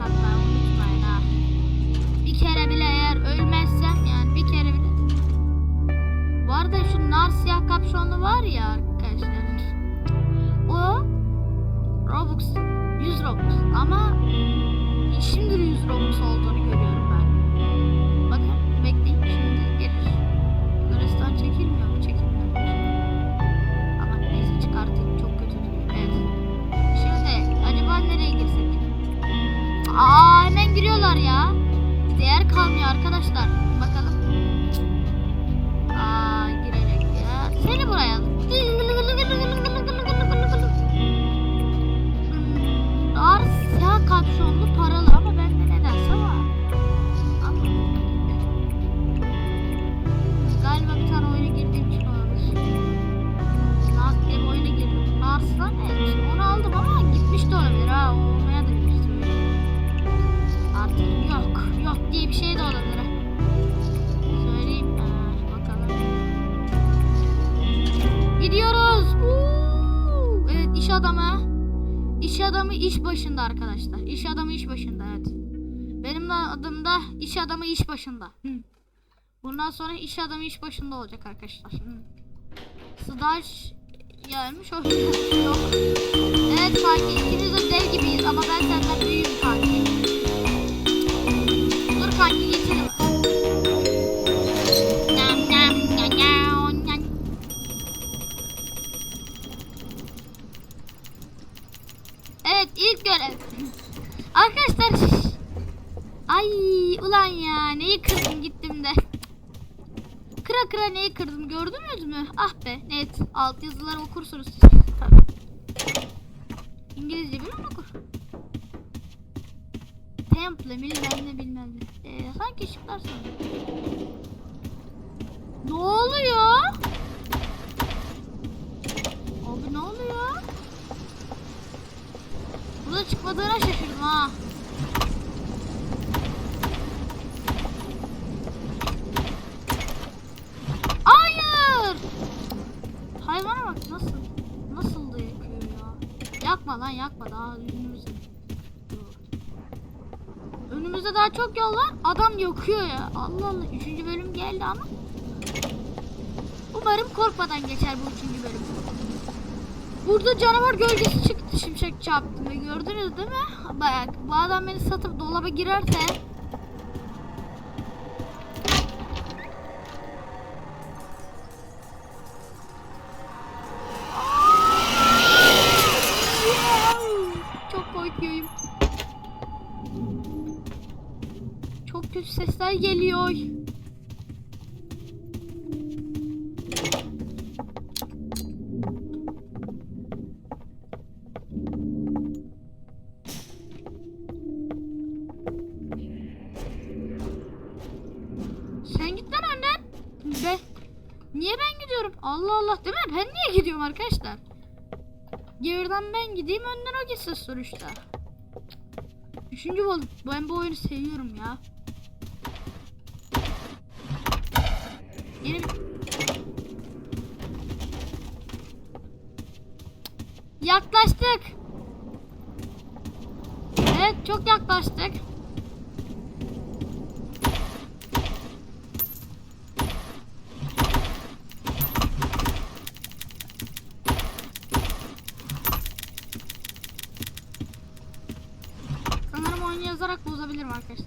like unutmayın ha. Bir kere bile eğer ölmezsem yani bir kere bile. Bu arada şu nar siyah kapşonlu var ya arkadaşlar. O Robux 100 Robux ama şimdi 100 Robux oldu. Arkadaşlar. İş adamı iş başında arkadaşlar. İş adamı iş başında evet. Benim adım da iş adamı iş başında. Hı. Bundan sonra iş adamı iş başında olacak arkadaşlar. Hı. Staj gelmiş o. Evet kanki ikimiz de dev gibiyiz ama ben senden büyüğüm neyi kırdım gittim de. Kıra kıra neyi kırdım gördünüz mü? Ah be net. Alt yazıları okursunuz siz. Tabii. İngilizce bilen okur. Temple bilmem ne bilmem ne. Ee, sanki ışıklar sanırım. Ne oluyor? Abi ne oluyor? Burada çıkmadığına şaşırdım ha. Hayır. Hayvana bak nasıl nasıl da yakıyor ya. Yakma lan yakma daha önümüzde. Önümüzde daha çok yol var. Adam yakıyor ya. Allah Allah. Üçüncü bölüm geldi ama. Umarım korkmadan geçer bu üçüncü bölüm. Burada canavar gölgesi çıktı şimşek çarptı gördünüz değil mi? Bak bu adam beni satıp dolaba girerse Allah Allah değil mi? Ben niye gidiyorum arkadaşlar? Geriden ben gideyim önden o gitsin sonuçta. Üçüncü bol. Ben bu oyunu seviyorum ya. Yeni. Yaklaştık. Evet çok yaklaştık. Sanırım oyunu yazarak bozabilirim arkadaşlar.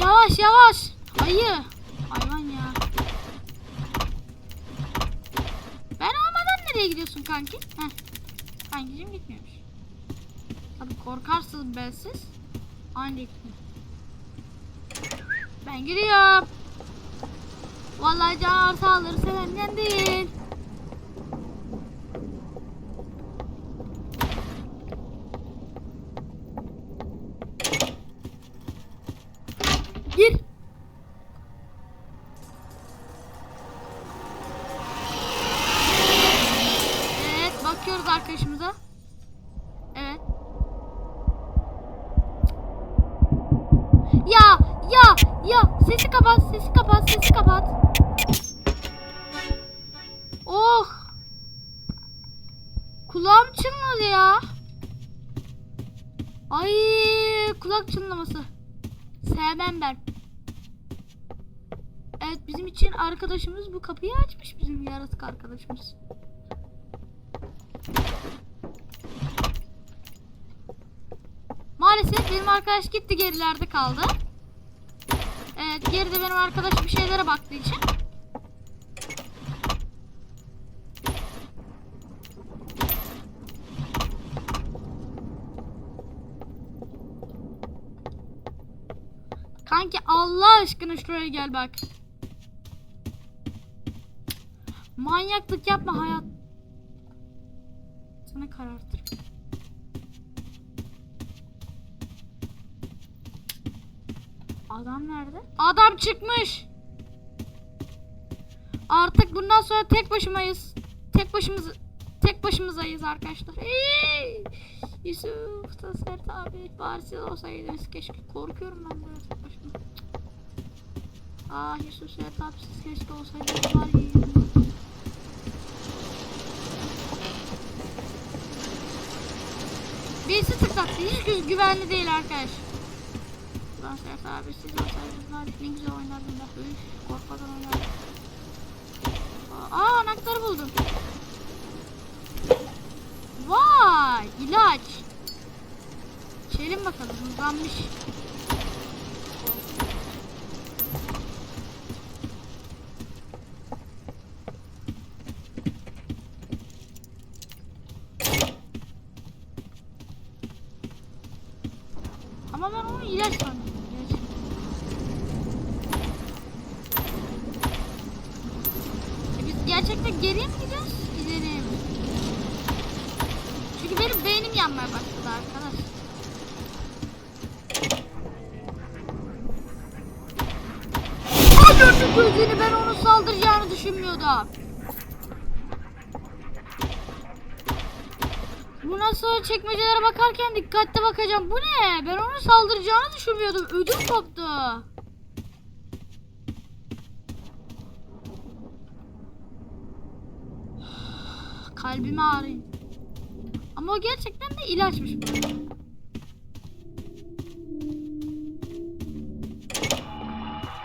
Yavaş yavaş. Ayı. Hayvan ya. Ben olmadan nereye gidiyorsun kanki? Heh. Kankicim gitmiyormuş. Tabii korkarsın bensiz. Anca gitmiyor. Ben gidiyorum. Vallahi can sağları sevenden değil. Sesi kapat, sesi kapat, sesi kapat. Oh! Kulağım çınladı ya. Ay kulak çınlaması. Sevmem ben. Evet bizim için arkadaşımız bu kapıyı açmış bizim yaratık arkadaşımız. Maalesef benim arkadaş gitti gerilerde kaldı. Evet geride benim arkadaş bir şeylere baktığı için. Kanki Allah aşkına şuraya gel bak. Manyaklık yapma hayat. Sana karartırım. Adam nerede? Adam çıkmış. Artık bundan sonra tek başımayız. Tek başımız tek başımızayız arkadaşlar. Hey! Yusuf da Sert abi bari olsaydınız keşke. Korkuyorum ben böyle tek başıma. Ah Yusuf Sert abi siz keşke olsaydınız ya. Birisi tıklattı. Hiç gü- güvenli değil arkadaş. Ulan Sert abi siz olsaydınız var ne güzel oynardım ben. Üf, korkmadan oynardım. Aa anahtarı buldum. Vay ilaç. İçelim bakalım hızlanmış. Ama ben onu ilaç sandım. İlaç. E biz gerçekten geriye mi gidiyoruz? İleriye mi? Çünkü benim beynim yanmaya başladı arkadaş. Ay gördüm gözünü ben onu saldıracağını düşünmüyordum. Bundan sonra çekmecelere bakarken dikkatli bakacağım. Bu ne? Ben onu saldıracağını düşünmüyordum. Ödüm koptu. Kalbimi ağrıyın. Ama o gerçekten de ilaçmış.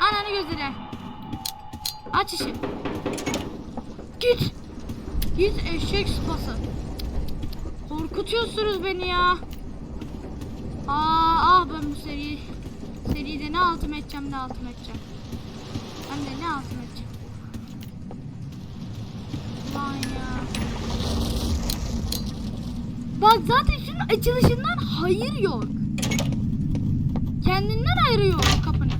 Ananı gözüne. Aç işi. Git. Git eşek sıpası. Korkutuyorsunuz beni ya. Aa, ah ben bu seri seride ne altım edeceğim ne altım edeceğim. Ben de ne altım edeceğim. Ya. Bak zaten şunun açılışından hayır yok. Kendinden ayırıyor kapını.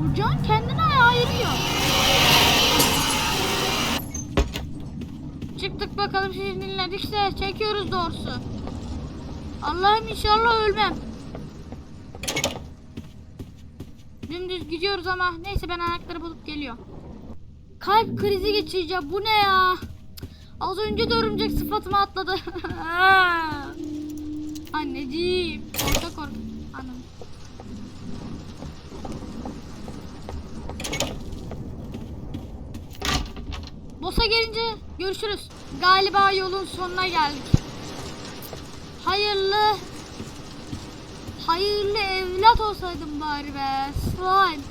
Ocağın kendine ayırıyor. Çıktık bakalım şimdi dinledik de çekiyoruz doğrusu. Allah'ım inşallah ölmem. Dümdüz gidiyoruz ama neyse ben anahtarı bulup geliyorum. Kalp krizi geçireceğim. Bu ne ya? Az önce de örümcek sıfatıma atladı. Anneciğim. Korka korka. Anam. Boss'a gelince görüşürüz. Galiba yolun sonuna geldik. Hayırlı hayırlı evlat olsaydım bari be. Slime.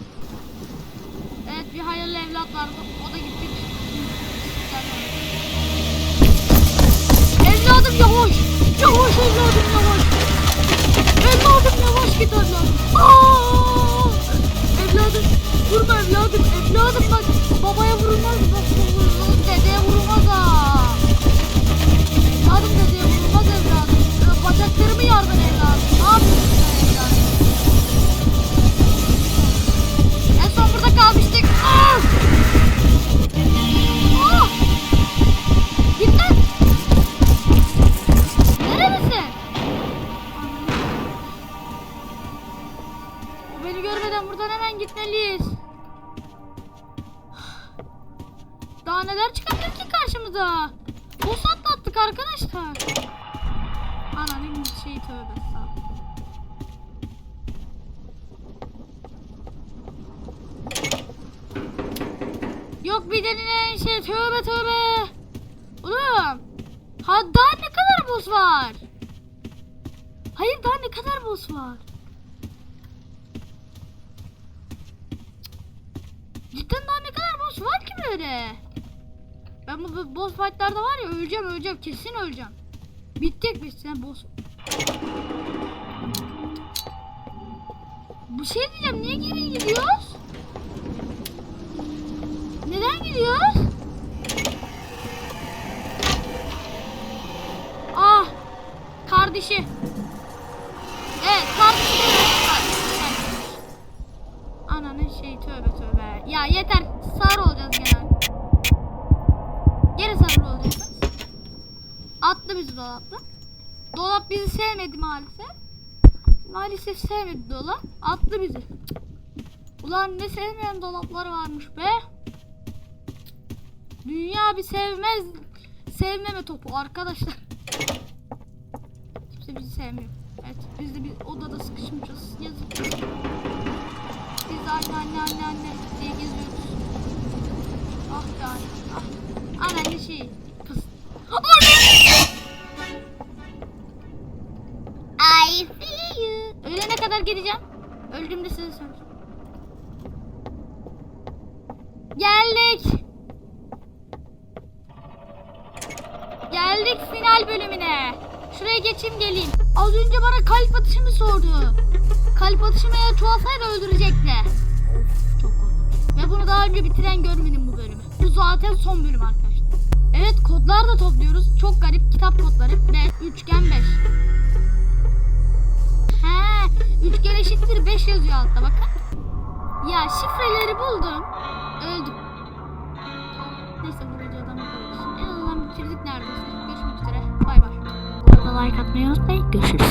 Evet bir hayırlı evlat vardı. O da Evladım yavaş. Yavaş evladım yavaş. Evladım yavaş git evladım. Aa! Evladım vurma evladım. Evladım bak babaya vurulmaz. Bak vurulmaz. Daha neler çıkabilir ki karşımıza? Boss atlattık arkadaşlar. Ananın şey tövbe. Yok bir denilen şey tövbe tövbe. Oğlum. Ha daha ne kadar boss var? Hayır daha ne kadar boss var? Cidden daha ne kadar boss var ki böyle? Ben bu bu boss fight'larda var ya öleceğim öleceğim kesin öleceğim. Bitecek biz sen boss. Bir şey diyeceğim. Niye geri gidiyoruz? Neden gidiyoruz? Ah! Kardeşi. Sevmedi maalesef. Maalesef sevmedi dolap. Attı bizi. Ulan ne sevmeyen dolaplar varmış be. Dünya bir sevmez. Sevmeme topu arkadaşlar. Kimse bizi sevmiyor. Evet biz de bir odada sıkışmışız. Yazık. Biz de anne anne anne anne diye geziyoruz. Ah be anne. Ah. Anne şey. Kız. I kadar gideceğim. Öldüğümde size söyleyeceğim. Geldik. Geldik final bölümüne. Şuraya geçeyim geleyim. Az önce bana kalp atışımı sordu. Kalp atışımı eğer çoğalsaydı öldürecekti. Of çok korkunç. Ve bunu daha önce bitiren görmedim bu bölümü. Bu zaten son bölüm arkadaşlar. Evet kodlar da topluyoruz. Çok garip kitap kodları. 5, üçgen 5. Üçgen eşittir 5 yazıyor altta bakın. Ya şifreleri buldum. Öldüm. Neyse bu videodan bu kadar. En azından bitirdik neredeyse. Görüşmek üzere. Bay bay. Bu arada like atmayı unutmayın. Görüşürüz.